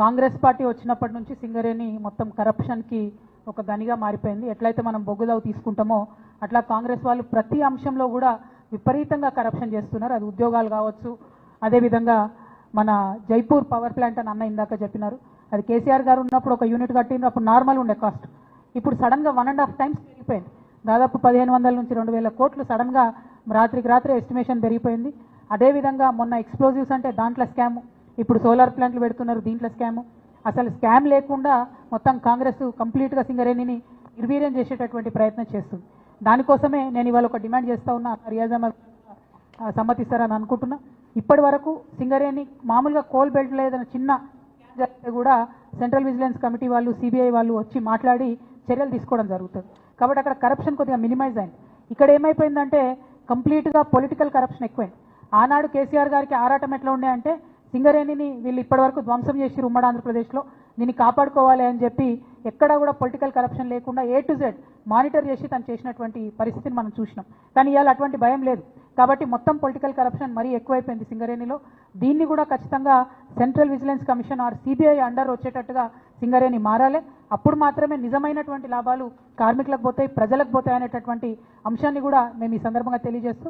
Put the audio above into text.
Congress party వచ్చినప్పటి నుంచి సింగరేణి మొత్తం కరప్షన్కి ఒక గనిగా మారిపోయింది. ఎట్లయితే మనం బొగ్గుదావు తీసుకుంటామో అట్లా కాంగ్రెస్ వాళ్ళు ప్రతి అంశంలో కూడా విపరీతంగా కరప్షన్ చేస్తున్నారు. అది ఉద్యోగాలు కావచ్చు అదేవిధంగా మన జైపూర్ పవర్ ప్లాంట్ అని అన్న ఇందాక చెప్పినారు. అది కేసీఆర్ గారు ఉన్నప్పుడు ఒక యూనిట్ కట్టిండ్రు అప్పుడు నార్మల్ ఉండే కాస్ట్. ఇప్పుడు సడన్గా వన్ అండ్ హాఫ్ టైమ్స్ పెరిగిపోయింది. దాదాపు పదిహేను వందల నుంచి రెండు వేల కోట్లు సడన్గా రాత్రికి రాత్రి ఎస్టిమేషన్ పెరిగిపోయింది. అదేవిధంగా మొన్న ఎక్స్ప్లోజివ్స్ అంటే దాంట్లో స్కామ్ ఇప్పుడు సోలార్ ప్లాంట్లు పెడుతున్నారు దీంట్లో స్కామ్ అసలు స్కామ్ లేకుండా మొత్తం కాంగ్రెస్ కంప్లీట్గా సింగరేణిని నిర్వీర్యం చేసేటటువంటి ప్రయత్నం చేస్తుంది. దానికోసమే నేను ఇవాళ ఒక డిమాండ్ చేస్తా ఉన్నా రియాజ్ అహ్మద్ సమ్మతిస్తారని అనుకుంటున్నా. ఇప్పటి వరకు సింగరేణి మామూలుగా కోల్ బెల్ట్ ఏదైనా చిన్న జరిగితే కూడా సెంట్రల్ విజిలెన్స్ కమిటీ వాళ్ళు సిబిఐ వాళ్ళు వచ్చి మాట్లాడి చర్యలు తీసుకోవడం జరుగుతుంది. కాబట్టి అక్కడ కరప్షన్ కొద్దిగా మినిమైజ్ అయింది. ఇక్కడ ఏమైపోయిందంటే కంప్లీట్గా పొలిటికల్ కరప్షన్ ఎక్కువైంది. ఆనాడు కేసీఆర్ గారికి ఆరాటం ఎట్లా ఉండే అంటే సింగరేణిని వీళ్ళు ఇప్పటివరకు ధ్వంసం చేసి ఉమ్మడి ఆంధ్రప్రదేశ్లో దీన్ని కాపాడుకోవాలి అని చెప్పి ఎక్కడా కూడా పొలిటికల్ కరప్షన్ లేకుండా ఏ టు జెడ్ మానిటర్ చేసి తను చేసినటువంటి పరిస్థితిని మనం చూసినాం. కానీ ఇవాళ అటువంటి భయం లేదు. కాబట్టి మొత్తం పొలిటికల్ కరప్షన్ మరీ ఎక్కువైపోయింది సింగరేణిలో. దీన్ని కూడా ఖచ్చితంగా central vigilance commission or CBI under వచ్చేటట్టుగా సింగరేణి మారాలి. అప్పుడు మాత్రమే నిజమైనటువంటి లాభాలు కార్మికులకు పోతాయి ప్రజలకు పోతాయి అనేటటువంటి అంశాన్ని కూడా మేము ఈ సందర్భంగా తెలియజేస్తూ